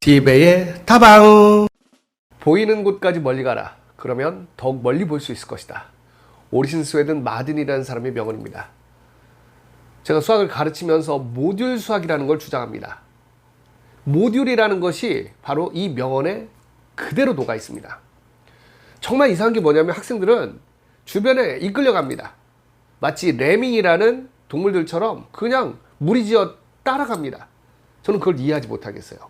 디베의 다방 보이는 곳까지 멀리 가라. 그러면 더욱 멀리 볼 수 있을 것이다. 오리신 스웨든 마든이라는 사람의 명언입니다. 제가 수학을 가르치면서 모듈 수학이라는 걸 주장합니다. 모듈이라는 것이 바로 이 명언에 그대로 녹아 있습니다. 정말 이상한 게 뭐냐면 학생들은 주변에 이끌려갑니다. 마치 레밍이라는 동물들처럼 그냥 무리지어 따라갑니다. 저는 그걸 이해하지 못하겠어요.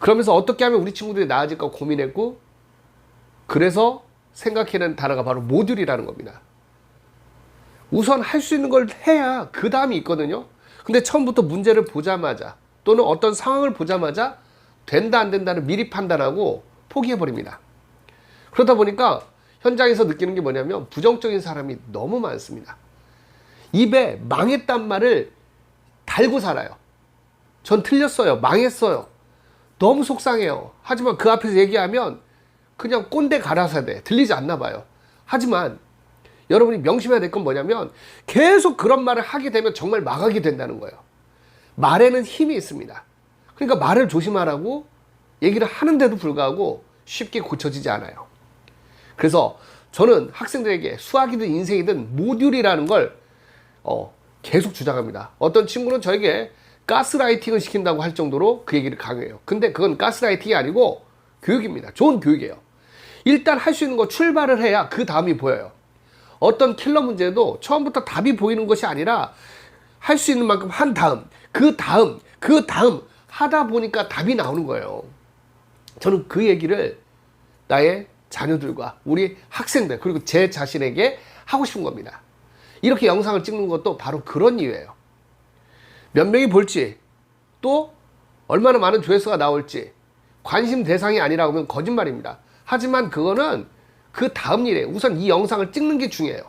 그러면서 어떻게 하면 우리 친구들이 나아질까 고민했고 그래서 생각해낸 단어가 바로 모듈이라는 겁니다. 우선 할 수 있는 걸 해야 그 다음이 있거든요. 근데 처음부터 문제를 보자마자 또는 어떤 상황을 보자마자 된다 안 된다를 미리 판단하고 포기해 버립니다. 그러다 보니까 현장에서 느끼는 게 뭐냐면 부정적인 사람이 너무 많습니다. 입에 망했단 말을 달고 살아요. 전 틀렸어요. 망했어요. 너무 속상해요. 하지만 그 앞에서 얘기하면 그냥 꼰대 가라사대 들리지 않나 봐요. 하지만 여러분이 명심해야 될 건 뭐냐면 계속 그런 말을 하게 되면 정말 망하게 된다는 거예요. 말에는 힘이 있습니다. 그러니까 말을 조심하라고 얘기를 하는데도 불구하고 쉽게 고쳐지지 않아요. 그래서 저는 학생들에게 수학이든 인생이든 모듈이라는 걸 어, 계속 주장합니다. 어떤 친구는 저에게 가스라이팅을 시킨다고 할 정도로 그 얘기를 강요해요. 근데 그건 가스라이팅이 아니고 교육입니다. 좋은 교육이에요. 일단 할 수 있는 거 출발을 해야 그 다음이 보여요. 어떤 킬러 문제도 처음부터 답이 보이는 것이 아니라 할 수 있는 만큼 한 다음, 그 다음, 그 다음 하다 보니까 답이 나오는 거예요. 저는 그 얘기를 나의 자녀들과 우리 학생들 그리고 제 자신에게 하고 싶은 겁니다. 이렇게 영상을 찍는 것도 바로 그런 이유예요. 몇 명이 볼지 또 얼마나 많은 조회수가 나올지 관심 대상이 아니라고 하면 거짓말입니다. 하지만 그거는 그 다음 일에 우선 이 영상을 찍는 게 중요해요.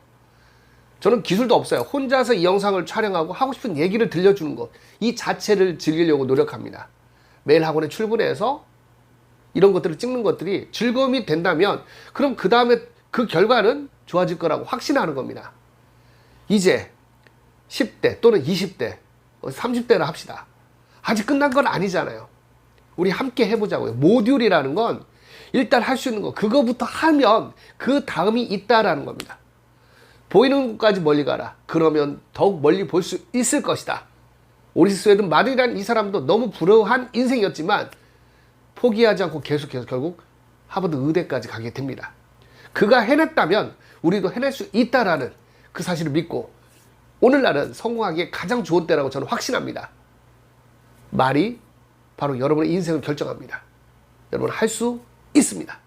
저는 기술도 없어요. 혼자서 이 영상을 촬영하고 하고 싶은 얘기를 들려주는 것. 이 자체를 즐기려고 노력합니다. 매일 학원에 출근해서 이런 것들을 찍는 것들이 즐거움이 된다면 그럼 그 다음에 그 결과는 좋아질 거라고 확신하는 겁니다. 이제 10대 또는 20대, 30대라 합시다. 아직 끝난 건 아니잖아요. 우리 함께 해보자고요. 모듈이라는 건 일단 할 수 있는 거, 그거부터 하면 그 다음이 있다라는 겁니다. 보이는 곳까지 멀리 가라. 그러면 더욱 멀리 볼 수 있을 것이다. 오리스웨든 마들이라는 이 사람도 너무 불우한 인생이었지만 포기하지 않고 계속해서 결국 하버드 의대까지 가게 됩니다. 그가 해냈다면 우리도 해낼 수 있다라는 그 사실을 믿고 오늘날은 성공하기에 가장 좋은 때라고 저는 확신합니다. 말이 바로 여러분의 인생을 결정합니다. 여러분 할 수 있습니다.